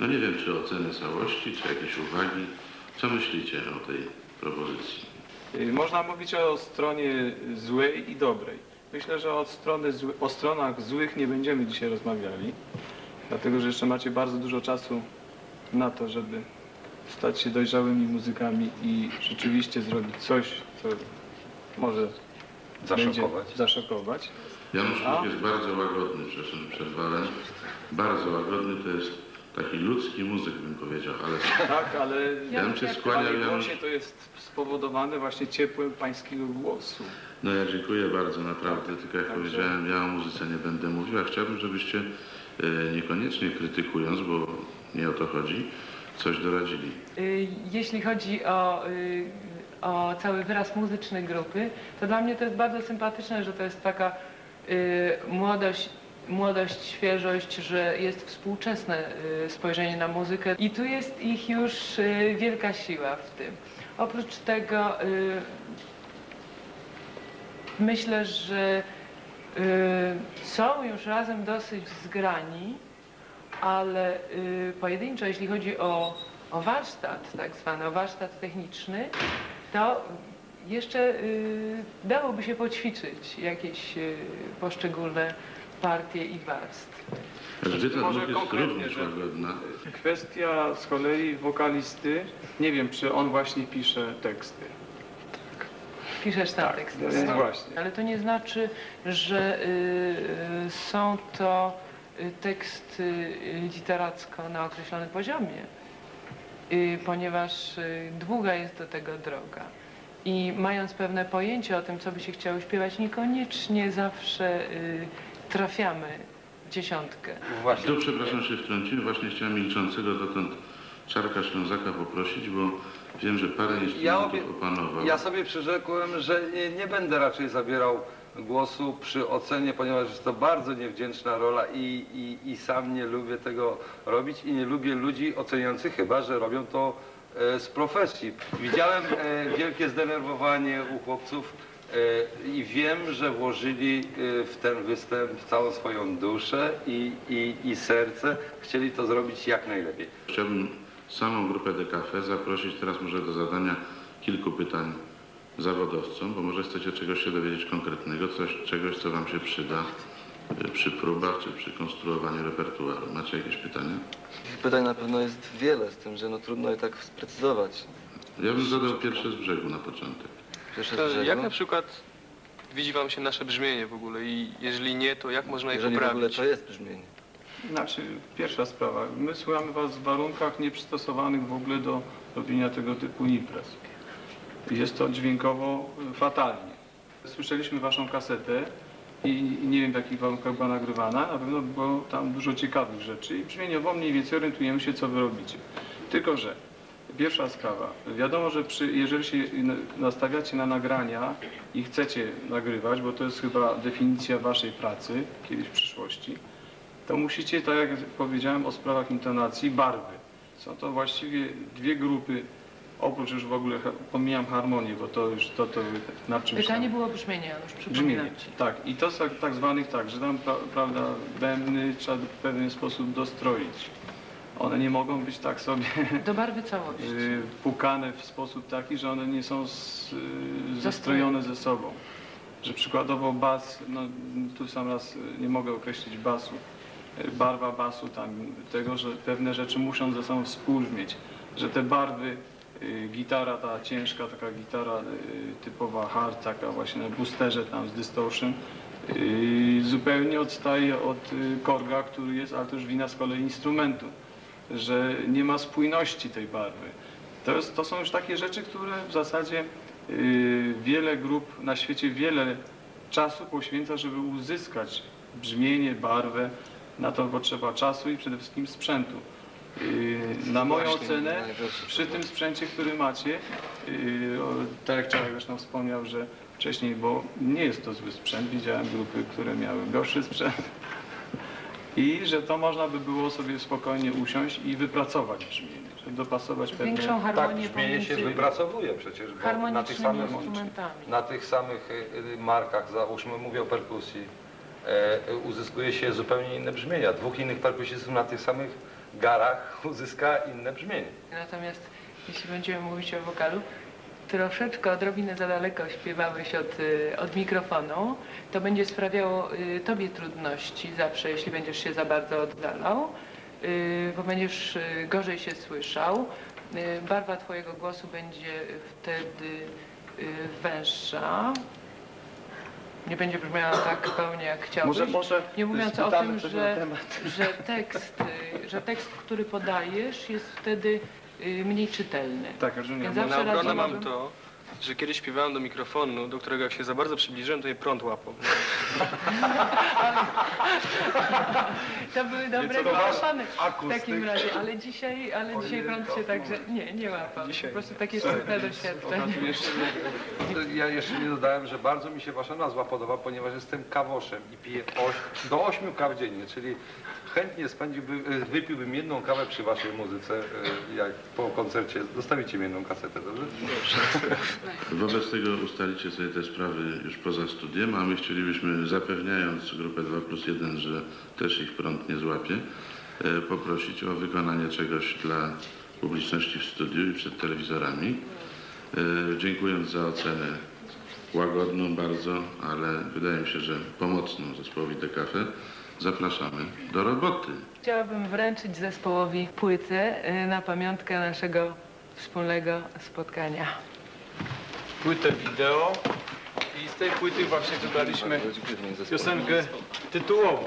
No nie wiem, czy oceny całości, czy jakieś uwagi. Co myślicie o tej propozycji? Y, Można mówić o stronie złej i dobrej. Myślę, że od strony zły, o stronach złych nie będziemy dzisiaj rozmawiali, dlatego że jeszcze macie bardzo dużo czasu na to, żeby stać się dojrzałymi muzykami i rzeczywiście zrobić coś, co może Zaszokować. zaszokować. Janusz A? Jest bardzo łagodny, przepraszam, przerwałem. Bardzo łagodny, to jest taki ludzki muzyk, bym powiedział, ale Tak, ale ja bym się skłaniał, Janusz. głosie to jest spowodowane właśnie ciepłem pańskiego głosu. No ja dziękuję bardzo, naprawdę, tylko jak Także- powiedziałem, ja o muzyce nie będę mówił, a chciałbym, żebyście e, niekoniecznie krytykując, bo nie o to chodzi, coś doradzili. Y, Jeśli chodzi o, y, o cały wyraz muzyczny grupy, to dla mnie to jest bardzo sympatyczne, że to jest taka y, młodość, młodość, świeżość, że jest współczesne y, spojrzenie na muzykę i tu jest ich już y, wielka siła w tym. Oprócz tego y, myślę, że są już razem dosyć zgrani, ale pojedynczo, jeśli chodzi o, o warsztat, tak zwany o warsztat techniczny, to jeszcze dałoby się poćwiczyć jakieś poszczególne partie i warstwy. Elżbieta Może jest również łagodna. Kwestia z kolei wokalisty, nie wiem, czy on właśnie pisze teksty. Piszesz tam Tak, teksty. no są, właśnie. Ale to nie znaczy, że y, y, są to y, teksty y, literacko na określonym poziomie, y, ponieważ y, długa jest do tego droga. I mając pewne pojęcie o tym, co by się chciało śpiewać, niekoniecznie zawsze y, trafiamy w dziesiątkę. Właśnie. Tu przepraszam się wtrąciłem, właśnie chciałem milczącego dotąd Czarka Ślązaka poprosić, bo wiem, że parę instrumentów obie- opanował. Ja sobie przyrzekłem, że nie, nie będę raczej zabierał głosu przy ocenie, ponieważ jest to bardzo niewdzięczna rola i, i, i sam nie lubię tego robić i nie lubię ludzi oceniających, chyba że robią to e, z profesji. Widziałem e, wielkie zdenerwowanie u chłopców i wiem, że włożyli e, w ten występ całą swoją duszę i, i, i serce. Chcieli to zrobić jak najlepiej. Chciałbym samą grupę de Cafe zaprosić teraz może do zadania kilku pytań zawodowcom, bo może chcecie czegoś się dowiedzieć konkretnego, coś, czegoś, co Wam się przyda y, przy próbach czy przy konstruowaniu repertuaru. Macie jakieś pytania? Pytań na pewno jest wiele, z tym, że no trudno je tak sprecyzować. Ja bym zadał pierwsze z brzegu na początek. Pierwsze To jak na przykład widzi Wam się nasze brzmienie w ogóle i jeżeli nie, to jak można je jeżeli w ogóle poprawić? to jest brzmienie. Znaczy, pierwsza sprawa, my słuchamy Was w warunkach nieprzystosowanych w ogóle do robienia tego typu imprez. Jest to dźwiękowo y, fatalnie. Słyszeliśmy Waszą kasetę i nie wiem w jakich warunkach była nagrywana, na pewno było tam dużo ciekawych rzeczy i brzmieniowo mniej więcej orientujemy się, co Wy robicie. Tylko, że pierwsza sprawa, wiadomo, że przy, jeżeli się nastawiacie na nagrania i chcecie nagrywać, bo to jest chyba definicja Waszej pracy kiedyś w przyszłości, to musicie, tak jak powiedziałem o sprawach intonacji, barwy. Są to właściwie dwie grupy, oprócz już w ogóle, pomijam harmonię, bo to już to, to na czymś Pytanie tam. było brzmienia, już Brzmienie, Ci. tak. I to są tak zwanych tak, że tam pra, prawda, bębny trzeba w pewien sposób dostroić. One nie mogą być tak sobie Do barwy całości. y, pukane w sposób taki, że one nie są z, y, zestrojone ze sobą. Że przykładowo bas, no tu sam raz y, nie mogę określić basu, y, barwa basu tam, tego, że pewne rzeczy muszą ze sobą współbrzmieć, że te barwy, y, gitara ta ciężka, taka gitara y, typowa hard, taka właśnie na boosterze tam z distortion, y, zupełnie odstaje od y, korga, który jest, ale to już wina z kolei instrumentu że nie ma spójności tej barwy. To, jest, to są już takie rzeczy, które w zasadzie y, wiele grup na świecie wiele czasu poświęca, żeby uzyskać brzmienie, barwę. Na to potrzeba czasu i przede wszystkim sprzętu. Y, na moją Właśnie, ocenę, przy tym sprzęcie, który macie, y, o, tak jak Czarek zresztą wspomniał, że wcześniej, bo nie jest to zły sprzęt, widziałem grupy, które miały gorszy sprzęt, i że to można by było sobie spokojnie usiąść i wypracować brzmienie, żeby dopasować pewne... Większą Tak, harmonię brzmienie się pomiędzy wypracowuje przecież, bo na tych harmonicznymi samych, instrumentami. na tych samych y, y, markach, załóżmy, mówię o perkusji, e, y, uzyskuje się zupełnie inne brzmienia. Dwóch innych perkusistów na tych samych garach uzyska inne brzmienie. Natomiast jeśli będziemy mówić o wokalu, troszeczkę odrobinę za daleko śpiewałeś od, y, od mikrofonu, to będzie sprawiało y, tobie trudności zawsze, jeśli będziesz się za bardzo oddalał, y, bo będziesz gorzej się słyszał. Barwa twojego głosu będzie wtedy węższa. Nie będzie brzmiała tak pełnie jak chciałbyś. Może, może Nie mówiąc o tym, że, że, tekst, że tekst, który podajesz, jest wtedy y, mniej czytelny. Tak, rozumiem. Bo Na obronę mam to, że kiedyś śpiewałem do mikrofonu, do którego jak się za bardzo przybliżyłem, to mnie prąd łapał. To były dobre to wasz mikrofony w akustyk? takim razie, ale dzisiaj, ale dzisiaj prąd się także nie, nie łapał. Po prostu takie smutne doświadczenie. To Ja jeszcze nie dodałem, że bardzo mi się wasza nazwa podoba, ponieważ jestem kawoszem i piję oś, do 8 kaw dziennie, czyli chętnie e, wypiłbym jedną kawę przy waszej muzyce, e, jak po koncercie. Zostawicie mi jedną kasetę, dobrze? Wobec tego ustalicie sobie te sprawy już poza studiem, a my chcielibyśmy, zapewniając grupę 2 plus 1, że też ich prąd nie złapie, e, poprosić o wykonanie czegoś dla publiczności w studiu i przed telewizorami. Dziękując za ocenę łagodną bardzo, ale wydaje mi się, że pomocną zespołowi DKF, zapraszamy do roboty. Chciałabym wręczyć zespołowi płytę y, na pamiątkę naszego wspólnego spotkania. płytę wideo i z tej płyty właśnie wybraliśmy piosenkę tytułową.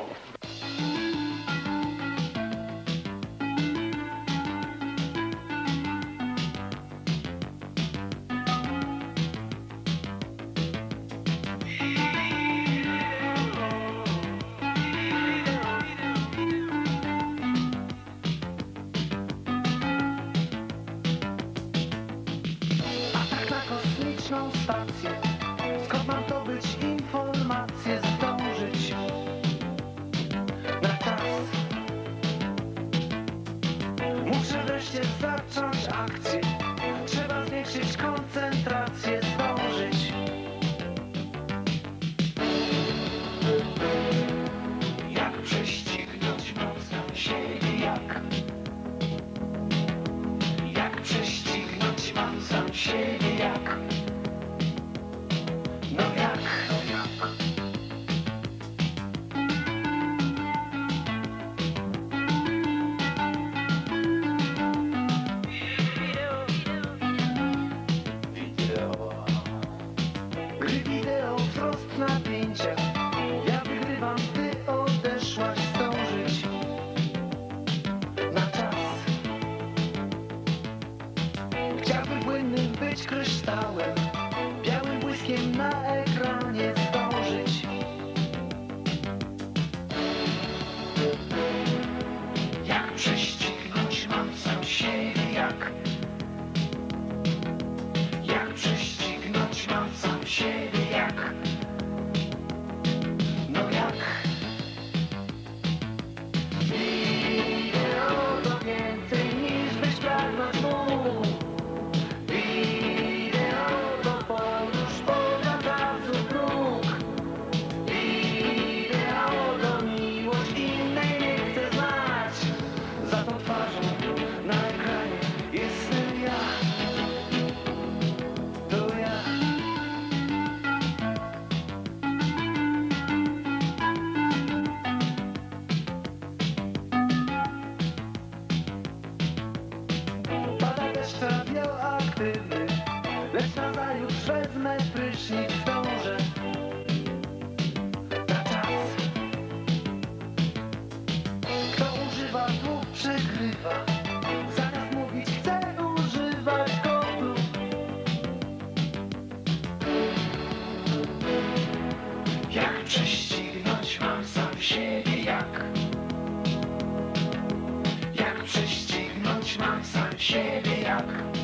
Jak prześcignąć